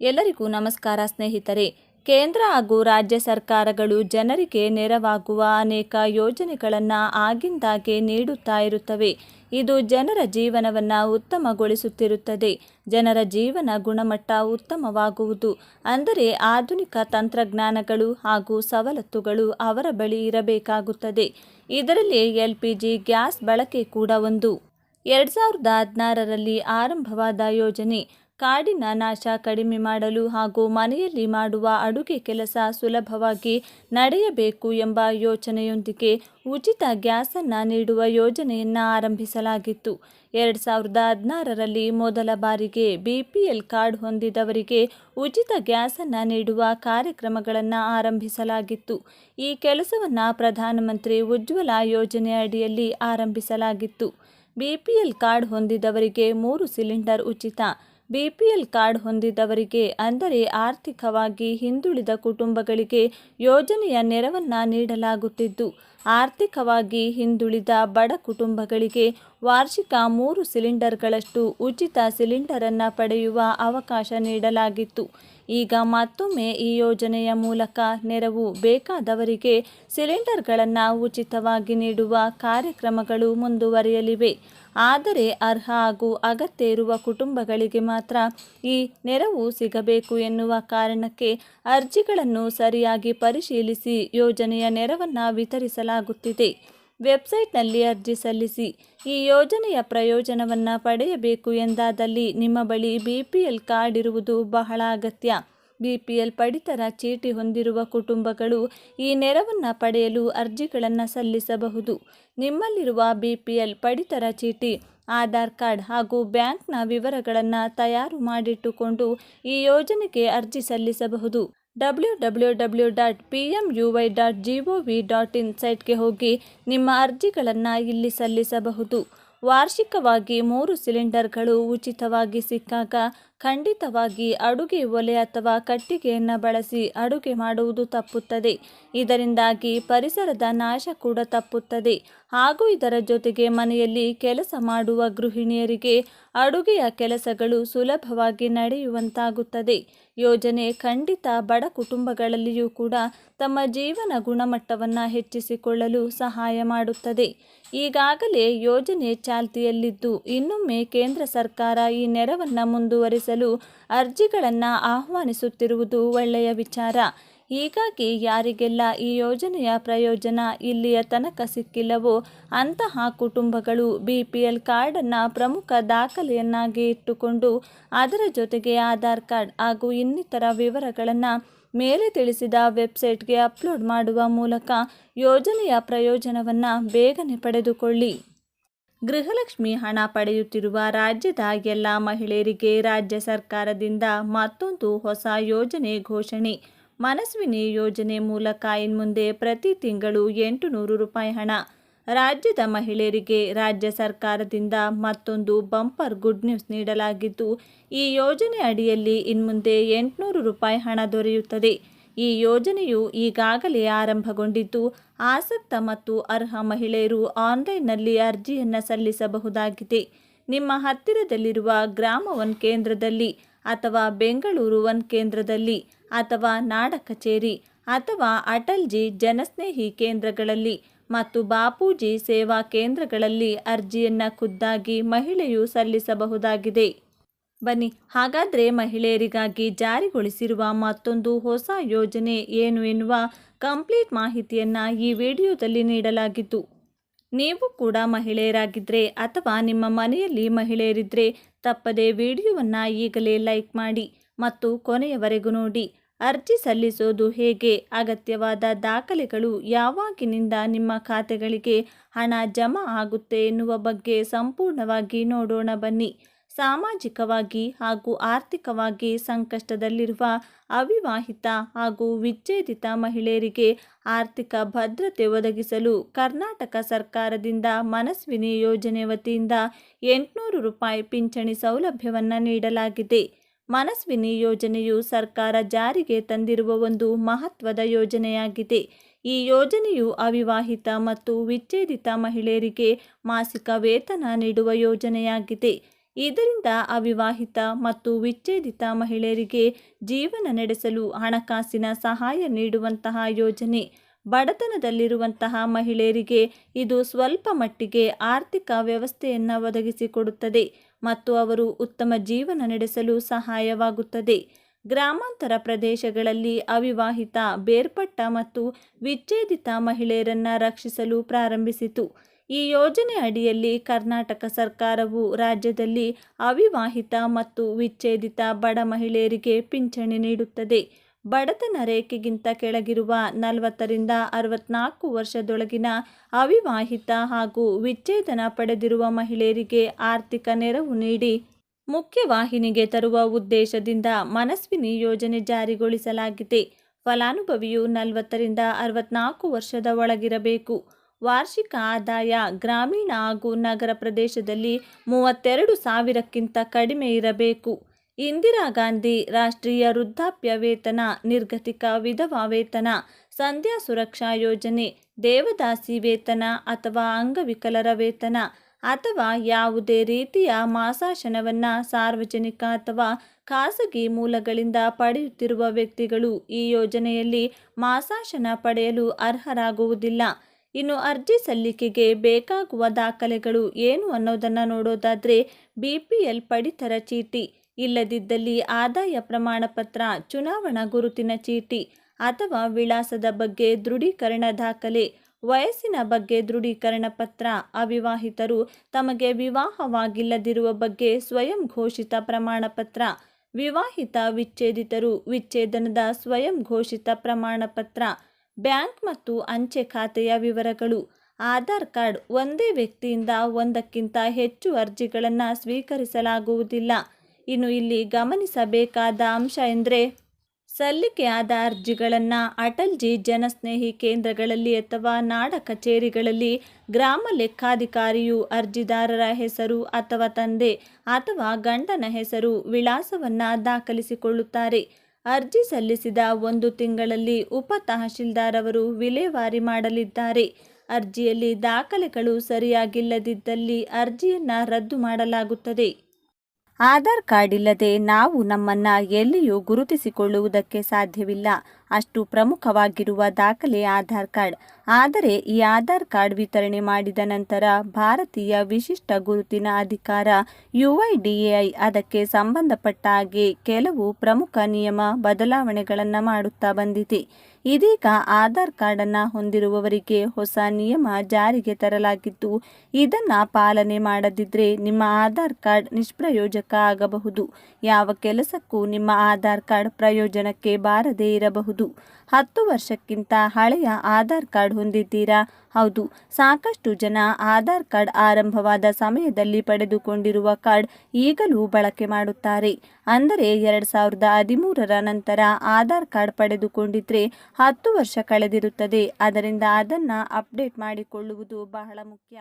ಎಲ್ಲರಿಗೂ ನಮಸ್ಕಾರ ಸ್ನೇಹಿತರೆ. ಕೇಂದ್ರ ಹಾಗೂ ರಾಜ್ಯ ಸರ್ಕಾರಗಳು ಜನರಿಗೆ ನೆರವಾಗುವ ಅನೇಕ ಯೋಜನೆಗಳನ್ನು ಆಗಿಂದಾಗೆ ನೀಡುತ್ತಾ ಇರುತ್ತವೆ. ಇದು ಜನರ ಜೀವನವನ್ನು ಉತ್ತಮಗೊಳಿಸುತ್ತಿರುತ್ತದೆ. ಜನರ ಜೀವನ ಗುಣಮಟ್ಟ ಉತ್ತಮವಾಗುವುದು. ಅಂದರೆ ಆಧುನಿಕ ತಂತ್ರಜ್ಞಾನಗಳು ಹಾಗೂ ಸವಲತ್ತುಗಳು ಅವರ ಬಳಿ ಇರಬೇಕಾಗುತ್ತದೆ. ಇದರಲ್ಲಿ ಎಲ್ ಪಿ ಜಿ ಗ್ಯಾಸ್ ಬಳಕೆ ಕೂಡ ಒಂದು. ಎರಡು ಸಾವಿರದ ಹದಿನಾರರಲ್ಲಿ ಆರಂಭವಾದ ಯೋಜನೆ. ಕಾಡಿನ ನಾಶ ಕಡಿಮೆ ಮಾಡಲು ಹಾಗೂ ಮನೆಯಲ್ಲಿ ಮಾಡುವ ಅಡುಗೆ ಕೆಲಸ ಸುಲಭವಾಗಿ ನಡೆಯಬೇಕು ಎಂಬ ಯೋಚನೆಯೊಂದಿಗೆ ಉಚಿತ ಗ್ಯಾಸನ್ನು ನೀಡುವ ಯೋಜನೆಯನ್ನು ಆರಂಭಿಸಲಾಗಿತ್ತು. ಎರಡು ಸಾವಿರದ ಹದಿನಾರರಲ್ಲಿ ಮೊದಲ ಬಾರಿಗೆ ಬಿ ಪಿ ಎಲ್ ಕಾರ್ಡ್ ಹೊಂದಿದವರಿಗೆ ಉಚಿತ ಗ್ಯಾಸನ್ನು ನೀಡುವ ಕಾರ್ಯಕ್ರಮಗಳನ್ನು ಆರಂಭಿಸಲಾಗಿತ್ತು. ಈ ಕೆಲಸವನ್ನು ಪ್ರಧಾನಮಂತ್ರಿ ಉಜ್ವಲ ಯೋಜನೆ ಅಡಿಯಲ್ಲಿ ಆರಂಭಿಸಲಾಗಿತ್ತು. ಬಿಪಿಎಲ್ ಕಾರ್ಡ್ ಹೊಂದಿದವರಿಗೆ ಮೂರು ಸಿಲಿಂಡರ್ ಉಚಿತ. ಬಿಪಿಎಲ್ ಕಾರ್ಡ್ ಹೊಂದಿದವರಿಗೆ, ಅಂದರೆ ಆರ್ಥಿಕವಾಗಿ ಹಿಂದುಳಿದ ಕುಟುಂಬಗಳಿಗೆ ಯೋಜನೆಯ ನೆರವನ್ನು ನೀಡಲಾಗುತ್ತಿದ್ದು, ಆರ್ಥಿಕವಾಗಿ ಹಿಂದುಳಿದ ಬಡ ಕುಟುಂಬಗಳಿಗೆ ವಾರ್ಷಿಕ ಮೂರು ಸಿಲಿಂಡರ್ಗಳಷ್ಟು ಉಚಿತ ಸಿಲಿಂಡರನ್ನು ಪಡೆಯುವ ಅವಕಾಶ ನೀಡಲಾಗಿತ್ತು. ಈಗ ಮತ್ತೊಮ್ಮೆ ಈ ಯೋಜನೆಯ ಮೂಲಕ ನೆರವು ಬೇಕಾದವರಿಗೆ ಸಿಲಿಂಡರ್ಗಳನ್ನು ಉಚಿತವಾಗಿ ನೀಡುವ ಕಾರ್ಯಕ್ರಮಗಳು ಮುಂದುವರಿಯಲಿವೆ. ಆದರೆ ಅರ್ಹ ಹಾಗೂ ಅಗತ್ಯ ಇರುವ ಕುಟುಂಬಗಳಿಗೆ ಮಾತ್ರ ಈ ನೆರವು ಸಿಗಬೇಕು ಎನ್ನುವ ಕಾರಣಕ್ಕೆ ಅರ್ಜಿಗಳನ್ನು ಸರಿಯಾಗಿ ಪರಿಶೀಲಿಸಿ ಯೋಜನೆಯ ನೆರವನ್ನು ವಿತರಿಸಲಾಗುತ್ತಿದೆ. ವೆಬ್ಸೈಟ್ನಲ್ಲಿ ಅರ್ಜಿ ಸಲ್ಲಿಸಿ, ಈ ಯೋಜನೆಯ ಪ್ರಯೋಜನವನ್ನು ಪಡೆಯಬೇಕು ಎಂದಾದಲ್ಲಿ ನಿಮ್ಮ ಬಳಿ ಬಿ ಪಿ ಎಲ್ ಕಾರ್ಡ್ ಇರುವುದು ಬಹಳ ಅಗತ್ಯ. ಬಿ ಪಿ ಎಲ್ ಪಡಿತರ ಚೀಟಿ ಹೊಂದಿರುವ ಕುಟುಂಬಗಳು ಈ ನೆರವನ್ನು ಪಡೆಯಲು ಅರ್ಜಿಗಳನ್ನು ಸಲ್ಲಿಸಬಹುದು. ನಿಮ್ಮಲ್ಲಿರುವ ಬಿ ಪಿ ಎಲ್ ಪಡಿತರ ಚೀಟಿ, ಆಧಾರ್ ಕಾರ್ಡ್ ಹಾಗೂ ಬ್ಯಾಂಕ್ನ ವಿವರಗಳನ್ನು ತಯಾರು ಮಾಡಿಟ್ಟುಕೊಂಡು ಈ ಯೋಜನೆಗೆ ಅರ್ಜಿ ಸಲ್ಲಿಸಬಹುದು. W W W dot P M U Y dot G O V dot in ಸೈಟ್ಗೆ ಹೋಗಿ ನಿಮ್ಮ ಅರ್ಜಿಗಳನ್ನು ಇಲ್ಲಿ ಸಲ್ಲಿಸಬಹುದು. ವಾರ್ಷಿಕವಾಗಿ ಮೂರು ಸಿಲಿಂಡರ್ಗಳು ಉಚಿತವಾಗಿ ಸಿಕ್ಕಾಗ ಖಂಡಿತವಾಗಿ ಅಡುಗೆ ಒಲೆ ಅಥವಾ ಕಟ್ಟಿಗೆಯನ್ನು ಬಳಸಿ ಅಡುಗೆ ಮಾಡುವುದು ತಪ್ಪುತ್ತದೆ. ಇದರಿಂದಾಗಿ ಪರಿಸರದ ನಾಶ ಕೂಡ ತಪ್ಪುತ್ತದೆ. ಹಾಗೂ ಇದರ ಜೊತೆಗೆ ಮನೆಯಲ್ಲಿ ಕೆಲಸ ಮಾಡುವ ಗೃಹಿಣಿಯರಿಗೆ ಅಡುಗೆಯ ಕೆಲಸಗಳು ಸುಲಭವಾಗಿ ನಡೆಯುವಂತಾಗುತ್ತದೆ. ಯೋಜನೆ ಖಂಡಿತ ಬಡ ಕುಟುಂಬಗಳಲ್ಲಿಯೂ ಕೂಡ ತಮ್ಮ ಜೀವನ ಗುಣಮಟ್ಟವನ್ನು ಹೆಚ್ಚಿಸಿಕೊಳ್ಳಲು ಸಹಾಯ ಮಾಡುತ್ತದೆ. ಈಗಾಗಲೇ ಯೋಜನೆ ಚಾಲ್ತಿಯಲ್ಲಿದ್ದು ಇನ್ನೊಮ್ಮೆ ಕೇಂದ್ರ ಸರ್ಕಾರ ಈ ನೆರವನ್ನು ಮುಂದುವರಿಸಲು ಅರ್ಜಿಗಳನ್ನು ಆಹ್ವಾನಿಸುತ್ತಿರುವುದು ಒಳ್ಳೆಯ ವಿಚಾರ. ಹೀಗಾಗಿ ಯಾರಿಗೆಲ್ಲ ಈ ಯೋಜನೆಯ ಪ್ರಯೋಜನ ಇಲ್ಲಿಯ ತನಕ ಸಿಕ್ಕಿಲ್ಲವೋ ಅಂತಹ ಕುಟುಂಬಗಳು ಬಿ ಪಿ ಎಲ್ ಕಾರ್ಡನ್ನು ಪ್ರಮುಖ ದಾಖಲೆಯನ್ನಾಗಿ ಇಟ್ಟುಕೊಂಡು ಅದರ ಜೊತೆಗೆ ಆಧಾರ್ ಕಾರ್ಡ್ ಹಾಗೂ ಇನ್ನಿತರ ವಿವರಗಳನ್ನು ಮೇಲೆ ತಿಳಿಸಿದ ವೆಬ್ಸೈಟ್ಗೆ ಅಪ್ಲೋಡ್ ಮಾಡುವ ಮೂಲಕ ಯೋಜನೆಯ ಪ್ರಯೋಜನವನ್ನು ಬೇಗನೆ ಪಡೆದುಕೊಳ್ಳಿ. ಗೃಹಲಕ್ಷ್ಮಿ ಹಣ ಪಡೆಯುತ್ತಿರುವ ರಾಜ್ಯದ ಎಲ್ಲ ಮಹಿಳೆಯರಿಗೆ ರಾಜ್ಯ ಸರ್ಕಾರದಿಂದ ಮತ್ತೊಂದು ಹೊಸ ಯೋಜನೆ ಘೋಷಣೆ. ಮನಸ್ವಿನಿ ಯೋಜನೆ ಮೂಲಕ ಇನ್ಮುಂದೆ ಪ್ರತಿ ತಿಂಗಳು ಎಂಟು ನೂರು ರೂಪಾಯಿ ಹಣ. ರಾಜ್ಯದ ಮಹಿಳೆಯರಿಗೆ ರಾಜ್ಯ ಸರ್ಕಾರದಿಂದ ಮತ್ತೊಂದು ಬಂಪರ್ ಗುಡ್ ನ್ಯೂಸ್ ನೀಡಲಾಗಿದ್ದು, ಈ ಯೋಜನೆ ಅಡಿಯಲ್ಲಿ ಇನ್ಮುಂದೆ ಎಂಟುನೂರು ರೂಪಾಯಿ ಹಣ ದೊರೆಯುತ್ತದೆ. ಈ ಯೋಜನೆಯು ಈಗಾಗಲೇ ಆರಂಭಗೊಂಡಿದ್ದು, ಆಸಕ್ತ ಮತ್ತು ಅರ್ಹ ಮಹಿಳೆಯರು ಆನ್ಲೈನ್ನಲ್ಲಿ ಅರ್ಜಿಯನ್ನು ಸಲ್ಲಿಸಬಹುದಾಗಿದೆ. ನಿಮ್ಮ ಹತ್ತಿರದಲ್ಲಿರುವ ಗ್ರಾಮ ಒನ್ ಕೇಂದ್ರದಲ್ಲಿ ಅಥವಾ ಬೆಂಗಳೂರು ಒನ್ ಕೇಂದ್ರದಲ್ಲಿ ಅಥವಾ ನಾಡ ಕಚೇರಿ ಅಥವಾ ಅಟಲ್ಜಿ ಜನಸ್ನೇಹಿ ಕೇಂದ್ರಗಳಲ್ಲಿ ಮತ್ತು ಬಾಪೂಜಿ ಸೇವಾ ಕೇಂದ್ರಗಳಲ್ಲಿ ಅರ್ಜಿಯನ್ನು ಖುದ್ದಾಗಿ ಮಹಿಳೆಯು ಸಲ್ಲಿಸಬಹುದಾಗಿದೆ. ಬನ್ನಿ, ಹಾಗಾದರೆ ಮಹಿಳೆಯರಿಗಾಗಿ ಜಾರಿಗೊಳಿಸಿರುವ ಮತ್ತೊಂದು ಹೊಸ ಯೋಜನೆ ಏನು ಎನ್ನುವ ಕಂಪ್ಲೀಟ್ ಮಾಹಿತಿಯನ್ನು ಈ ವಿಡಿಯೋದಲ್ಲಿ ನೀಡಲಾಗಿತ್ತು. ನೀವು ಕೂಡ ಮಹಿಳೆಯರಾಗಿದ್ದರೆ ಅಥವಾ ನಿಮ್ಮ ಮನೆಯಲ್ಲಿ ಮಹಿಳೆಯರಿದ್ದರೆ ತಪ್ಪದೆ ವಿಡಿಯೋವನ್ನು ಈಗಲೇ ಲೈಕ್ ಮಾಡಿ ಮತ್ತು ಕೊನೆಯವರೆಗೂ ನೋಡಿ. ಅರ್ಜಿ ಸಲ್ಲಿಸೋದು ಹೇಗೆ? ಅಗತ್ಯವಾದ ದಾಖಲೆಗಳು ಯಾವಾಗಿನಿಂದ ನಿಮ್ಮ ಖಾತೆಗಳಿಗೆ ಹಣ ಜಮಾ ಆಗುತ್ತೆ ಎನ್ನುವ ಬಗ್ಗೆ ಸಂಪೂರ್ಣವಾಗಿ ನೋಡೋಣ ಬನ್ನಿ. ಸಾಮಾಜಿಕವಾಗಿ ಹಾಗೂ ಆರ್ಥಿಕವಾಗಿ ಸಂಕಷ್ಟದಲ್ಲಿರುವ ಅವಿವಾಹಿತ ಹಾಗೂ ವಿಚ್ಛೇದಿತ ಮಹಿಳೆಯರಿಗೆ ಆರ್ಥಿಕ ಭದ್ರತೆ ಒದಗಿಸಲು ಕರ್ನಾಟಕ ಸರ್ಕಾರದಿಂದ ಮನಸ್ವಿನಿ ಯೋಜನೆ ವತಿಯಿಂದ ಎಂಟುನೂರು ರೂಪಾಯಿ ಪಿಂಚಣಿ ಸೌಲಭ್ಯವನ್ನು ನೀಡಲಾಗಿದೆ. ಮನಸ್ವಿನಿ ಯೋಜನೆಯು ಸರ್ಕಾರ ಜಾರಿಗೆ ತಂದಿರುವ ಒಂದು ಮಹತ್ವದ ಯೋಜನೆಯಾಗಿದೆ. ಈ ಯೋಜನೆಯು ಅವಿವಾಹಿತ ಮತ್ತು ವಿಚ್ಛೇದಿತ ಮಹಿಳೆಯರಿಗೆ ಮಾಸಿಕ ವೇತನ ನೀಡುವ ಯೋಜನೆಯಾಗಿದೆ. ಇದರಿಂದ ಅವಿವಾಹಿತ ಮತ್ತು ವಿಚ್ಛೇದಿತ ಮಹಿಳೆಯರಿಗೆ ಜೀವನ ನಡೆಸಲು ಹಣಕಾಸಿನ ಸಹಾಯ ನೀಡುವಂತಹ ಯೋಜನೆ. ಬಡತನದಲ್ಲಿರುವಂತಹ ಮಹಿಳೆಯರಿಗೆ ಇದು ಸ್ವಲ್ಪ ಮಟ್ಟಿಗೆ ಆರ್ಥಿಕ ವ್ಯವಸ್ಥೆಯನ್ನು ಒದಗಿಸಿಕೊಡುತ್ತದೆ. ಮತ್ತು ಅವರು ಉತ್ತಮ ಜೀವನ ನಡೆಸಲು ಸಹಾಯವಾಗುತ್ತದೆ. ಗ್ರಾಮಾಂತರ ಪ್ರದೇಶಗಳಲ್ಲಿ ಅವಿವಾಹಿತ, ಬೇರ್ಪಟ್ಟ ಮತ್ತು ವಿಚ್ಛೇದಿತ ಮಹಿಳೆಯರನ್ನು ರಕ್ಷಿಸಲು ಪ್ರಾರಂಭಿಸಿತು. ಈ ಯೋಜನೆ ಅಡಿಯಲ್ಲಿ ಕರ್ನಾಟಕ ಸರ್ಕಾರವು ರಾಜ್ಯದಲ್ಲಿ ಅವಿವಾಹಿತ ಮತ್ತು ವಿಚ್ಛೇದಿತ ಬಡ ಮಹಿಳೆಯರಿಗೆ ಪಿಂಚಣಿ ನೀಡುತ್ತದೆ. ಬಡತನ ರೇಖೆಗಿಂತ ಕೆಳಗಿರುವ ನಲವತ್ತರಿಂದ ಅರವತ್ನಾಲ್ಕು ವರ್ಷದೊಳಗಿನ ಅವಿವಾಹಿತ ಹಾಗೂ ವಿಚ್ಛೇದನ ಪಡೆದಿರುವ ಮಹಿಳೆಯರಿಗೆ ಆರ್ಥಿಕ ನೆರವು ನೀಡಿ ಮುಖ್ಯವಾಹಿನಿಗೆ ತರುವ ಉದ್ದೇಶದಿಂದ ಮನಸ್ವಿನಿ ಯೋಜನೆ ಜಾರಿಗೊಳಿಸಲಾಗಿದೆ. ಫಲಾನುಭವಿಯು ನಲವತ್ತರಿಂದ ಅರವತ್ನಾಲ್ಕು ವರ್ಷದ ಒಳಗಿರಬೇಕು. ವಾರ್ಷಿಕ ಆದಾಯ ಗ್ರಾಮೀಣ ಹಾಗೂ ನಗರ ಪ್ರದೇಶದಲ್ಲಿ ಮೂವತ್ತೆರಡು ಸಾವಿರಕ್ಕಿಂತ ಕಡಿಮೆ ಇರಬೇಕು. ಇಂದಿರಾ ಗಾಂಧಿ ರಾಷ್ಟ್ರೀಯ ವೃದ್ಧಾಪ್ಯ ವೇತನ ನಿರ್ಗತಿಕ ವಿಧವಾ ವೇತನ, ಸಂಧ್ಯಾ ಸುರಕ್ಷಾ ಯೋಜನೆ, ದೇವದಾಸಿ ವೇತನ ಅಥವಾ ಅಂಗವಿಕಲರ ವೇತನ ಅಥವಾ ಯಾವುದೇ ರೀತಿಯ ಮಾಸಾಶನವನ್ನು ಸಾರ್ವಜನಿಕ ಅಥವಾ ಖಾಸಗಿ ಮೂಲಗಳಿಂದ ಪಡೆಯುತ್ತಿರುವ ವ್ಯಕ್ತಿಗಳು ಈ ಯೋಜನೆಯಲ್ಲಿ ಮಾಸಾಶನ ಪಡೆಯಲು ಅರ್ಹರಾಗುವುದಿಲ್ಲ. ಇನ್ನು ಅರ್ಜಿ ಸಲ್ಲಿಕೆಗೆ ಬೇಕಾಗುವ ದಾಖಲೆಗಳು ಏನು ಅನ್ನೋದನ್ನು ನೋಡೋದಾದರೆ ಬಿ ಪಿ ಎಲ್ ಪಡಿತರ ಚೀಟಿ. ಇಲ್ಲದಿದ್ದಲ್ಲಿ ಆದಾಯ ಪ್ರಮಾಣ ಪತ್ರ ಚುನಾವಣಾ ಗುರುತಿನ ಚೀಟಿ ಅಥವಾ ವಿಳಾಸದ ಬಗ್ಗೆ ದೃಢೀಕರಣ ದಾಖಲೆ, ವಯಸ್ಸಿನ ಬಗ್ಗೆ ದೃಢೀಕರಣ ಪತ್ರ, ಅವಿವಾಹಿತರು ತಮಗೆ ವಿವಾಹವಾಗಿಲ್ಲದಿರುವ ಬಗ್ಗೆ ಸ್ವಯಂ ಘೋಷಿತ ಪ್ರಮಾಣ ಪತ್ರ ವಿವಾಹಿತ ವಿಚ್ಛೇದಿತರು ವಿಚ್ಛೇದನದ ಸ್ವಯಂ ಘೋಷಿತ ಪ್ರಮಾಣ ಪತ್ರ ಬ್ಯಾಂಕ್ ಮತ್ತು ಅಂಚೆ ಖಾತೆಯ ವಿವರಗಳು, ಆಧಾರ್ ಕಾರ್ಡ್ ಒಂದೇ ವ್ಯಕ್ತಿಯಿಂದ ಒಂದಕ್ಕಿಂತ ಹೆಚ್ಚು ಅರ್ಜಿಗಳನ್ನು ಸ್ವೀಕರಿಸಲಾಗುವುದಿಲ್ಲ. ಇನ್ನು ಇಲ್ಲಿ ಗಮನಿಸಬೇಕಾದ ಅಂಶ ಎಂದರೆ ಸಲ್ಲಿಕೆಯಾದ ಅರ್ಜಿಗಳನ್ನು ಅಟಲ್ಜಿ ಜನಸ್ನೇಹಿ ಕೇಂದ್ರಗಳಲ್ಲಿ ಅಥವಾ ನಾಡ ಕಚೇರಿಗಳಲ್ಲಿ ಗ್ರಾಮ ಲೆಕ್ಕಾಧಿಕಾರಿಯು ಅರ್ಜಿದಾರರ ಹೆಸರು ಅಥವಾ ತಂದೆ ಅಥವಾ ಗಂಡನ ಹೆಸರು ವಿಳಾಸವನ್ನು ದಾಖಲಿಸಿಕೊಳ್ಳುತ್ತಾರೆ. ಅರ್ಜಿ ಸಲ್ಲಿಸಿದ ಒಂದು ತಿಂಗಳಲ್ಲಿ ಉಪ ತಹಶೀಲ್ದಾರ್ ಅವರು ವಿಲೇವಾರಿ ಮಾಡಲಿದ್ದಾರೆ. ಅರ್ಜಿಯಲ್ಲಿ ದಾಖಲೆಗಳು ಸರಿಯಾಗಿಲ್ಲದಿದ್ದಲ್ಲಿ ಅರ್ಜಿಯನ್ನು ರದ್ದು ಮಾಡಲಾಗುತ್ತದೆ. ಆಧಾರ್ ಕಾರ್ಡ್ ಇಲ್ಲದೆ ನಾವು ನಮ್ಮನ್ನ ಎಲ್ಲಿಯೂ ಗುರುತಿಸಿಕೊಳ್ಳುವುದಕ್ಕೆ ಸಾಧ್ಯವಿಲ್ಲ. ಅಷ್ಟು ಪ್ರಮುಖವಾಗಿರುವ ದಾಖಲೆ ಆಧಾರ್ ಕಾರ್ಡ್. ಆದರೆ ಈ ಆಧಾರ್ ಕಾರ್ಡ್ ವಿತರಣೆ ಮಾಡಿದ ನಂತರ ಭಾರತೀಯ ವಿಶಿಷ್ಟ ಗುರುತಿನ ಅಧಿಕಾರ ಯುಐಡಿಎಐ ಅದಕ್ಕೆ ಸಂಬಂಧಪಟ್ಟ ಹಾಗೆ ಕೆಲವು ಪ್ರಮುಖ ನಿಯಮ ಬದಲಾವಣೆಗಳನ್ನು ಮಾಡುತ್ತಾ ಬಂದಿದೆ. ಇದೀಗ ಆಧಾರ್ ಕಾರ್ಡನ್ನು ಹೊಂದಿರುವವರಿಗೆ ಹೊಸ ನಿಯಮ ಜಾರಿಗೆ ತರಲಾಗಿದ್ದು, ಇದನ್ನು ಪಾಲನೆ ಮಾಡದಿದ್ದರೆ ನಿಮ್ಮ ಆಧಾರ್ ಕಾರ್ಡ್ ನಿಷ್ಪ್ರಯೋಜಕ ಆಗಬಹುದು. ಯಾವ ಕೆಲಸಕ್ಕೂ ನಿಮ್ಮ ಆಧಾರ್ ಕಾರ್ಡ್ ಪ್ರಯೋಜನಕ್ಕೆ ಬಾರದೇ ಇರಬಹುದು. ಹತ್ತು ವರ್ಷಕ್ಕಿಂತ ಹಳೆಯ ಆಧಾರ್ ಕಾರ್ಡ್ ಹೊಂದಿದ್ದೀರಾ? ಹೌದು, ಸಾಕಷ್ಟು ಜನ ಆಧಾರ್ ಕಾರ್ಡ್ ಆರಂಭವಾದ ಸಮಯದಲ್ಲಿ ಪಡೆದುಕೊಂಡಿರುವ ಕಾರ್ಡ್ ಈಗಲೂ ಬಳಕೆ ಮಾಡುತ್ತಾರೆ. ಅಂದರೆ ಎರಡು ಸಾವಿರದ ಹದಿಮೂರರ ನಂತರ ಆಧಾರ್ ಕಾರ್ಡ್ ಪಡೆದುಕೊಂಡಿದ್ರೆ ಹತ್ತು ವರ್ಷ ಕಳೆದಿರುತ್ತದೆ. ಅದರಿಂದ ಅದನ್ನು ಅಪ್ಡೇಟ್ ಮಾಡಿಕೊಳ್ಳುವುದು ಬಹಳ ಮುಖ್ಯ.